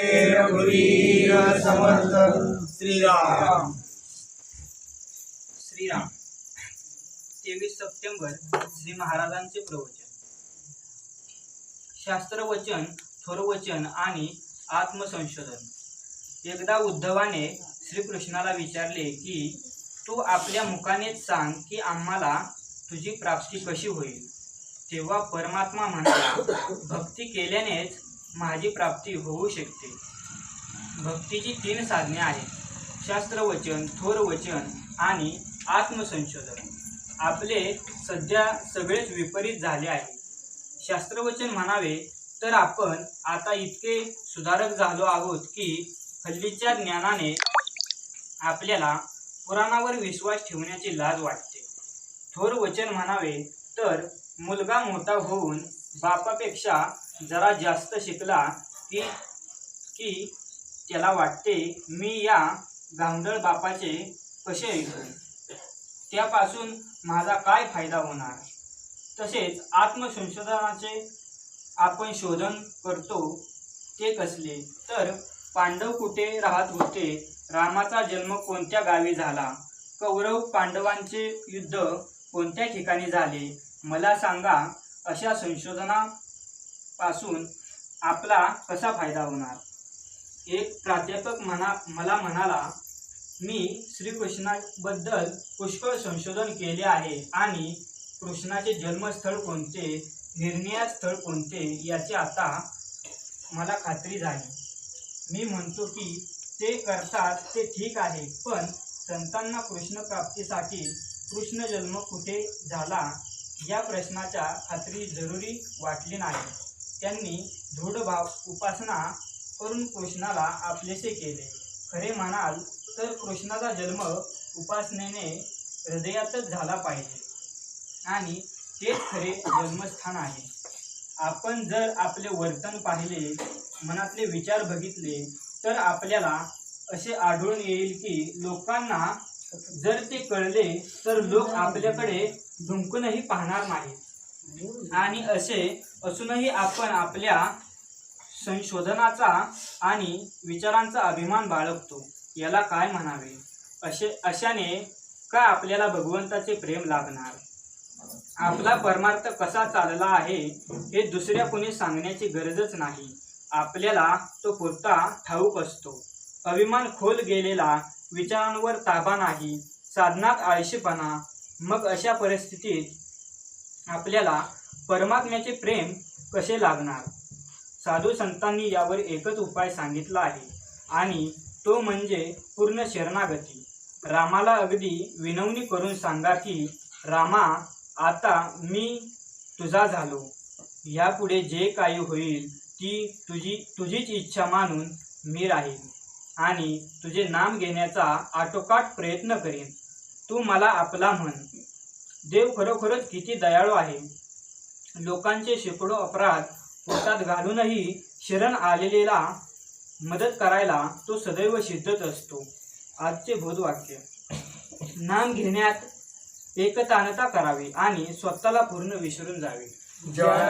रघुवीर समर्थ श्रीराम. श्रीराम. तेवीस सप्टेंबर श्री महाराजांचे प्रवचन. शास्त्रवचन थोरवचन आणि आत्मसंशोधन. एकदा उद्धवाने श्रीकृष्णाला विचारले की तू आपल्या मुखानेच सांग की आम्हाला तुझी प्राप्ती कशी होईल? तेव्हा परमात्मा म्हणाला भक्ती केल्यानेच माझी प्राप्ती होऊ शकते. भक्तीची तीन साधने आहेत. शास्त्रवचन थोर वचन आणि आत्मसंशोधन. आपले सध्या सगळेच विपरीत झाले आहे. शास्त्रवचन म्हणावे तर आपण आता इतके सुधारक झालो आहोत की हल्लीच्या ज्ञानाने आपल्याला पुराणावर विश्वास ठेवण्याची लाज वाटते. थोर वचन म्हणावे तर मुलगा मोठा होऊन बापापेक्षा जरा जास्त शिकला की की त्याला वाटते मी या गांधळ बापाचे कसे ऐकू? त्यापासून माझा काय फायदा होणार? तसेच आत्मसंशोधनाचे आपण शोधन करतो ते कसले? तर पांडव कुठे राहत होते? रामाचा जन्म कोणत्या गावी झाला? कौरव पांडवांचे युद्ध कोणत्या ठिकाणी झाले? मला सांगा अशा संशोधना पासून आपला कसा फायदा होणार? एक प्राध्यापक म्हणा मला म्हणाला मी श्रीकृष्णाबद्दल पुष्कळ संशोधन केले आहे आणि कृष्णाचे जन्मस्थळ कोणते निर्णया स्थळ कोणते याची आता मला खात्री झाली. मी म्हणतो की ते करतात ते ठीक आहे पण संतांना कृष्ण प्राप्तीसाठी कृष्ण जन्म कुठे झाला या प्रश्नाच्या खात्री जरुरी वाटली नाही. त्यांनी दृढ भाव उपासना करून कृष्णाला आपलेसे केले. खरे म्हणाल तर कृष्णाचा जन्म उपासनेने हृदयातच झाला पाहिजे. आणि तेच खरे जन्मस्थान आहे. आपण जर आपले वर्तन पाहिले मनातले विचार बघितले तर आपल्याला असे आढळून येईल की लोकांना जर ते कळले तर लोक आपल्याकडे झुंकूनही पाहणार नाहीत. आणि असे असूनही आपण आपल्या संशोधनाचा आणि विचारांचा अभिमान बाळगतो. याला काय म्हणावे? असे अशाने का आपल्याला भगवंताचे प्रेम लागणार? आपला परमार्थ कसा चालला आहे हे दुसऱ्या कोणी सांगण्याची गरजच नाही. आपल्याला तो पुरता ठाऊक असतो. अभिमान खोल गेलेला विचारांवर ताबा नाही साधनात आळशीपणा. मग अशा परिस्थितीत आपल्याला परमात्म्याचे प्रेम कसे लागणार? साधू संतांनी यावर एकच उपाय सांगितला आहे आणि तो म्हणजे पूर्ण शरणागती. रामाला अगदी विनवणी करून सांगा की रामा आता मी तुझा झालो. यापुढे जे काही होईल ती तुझी तुझीच इच्छा मानून मी राहीन आणि तुझे नाम घेण्याचा आटोकाट प्रयत्न करीन. तू मला आपला म्हण. देव खरोखरच किती दयाळू आहे. लोकांचे शेकडो अपराध पोटात घालूनही शरण आलेलेला मदत करायला तो सदैव सिद्धच असतो. आजचे बोधवाक्य. नाम घेण्यात एकतानता करावी आणि स्वतःला पूर्ण विसरून जावे. जय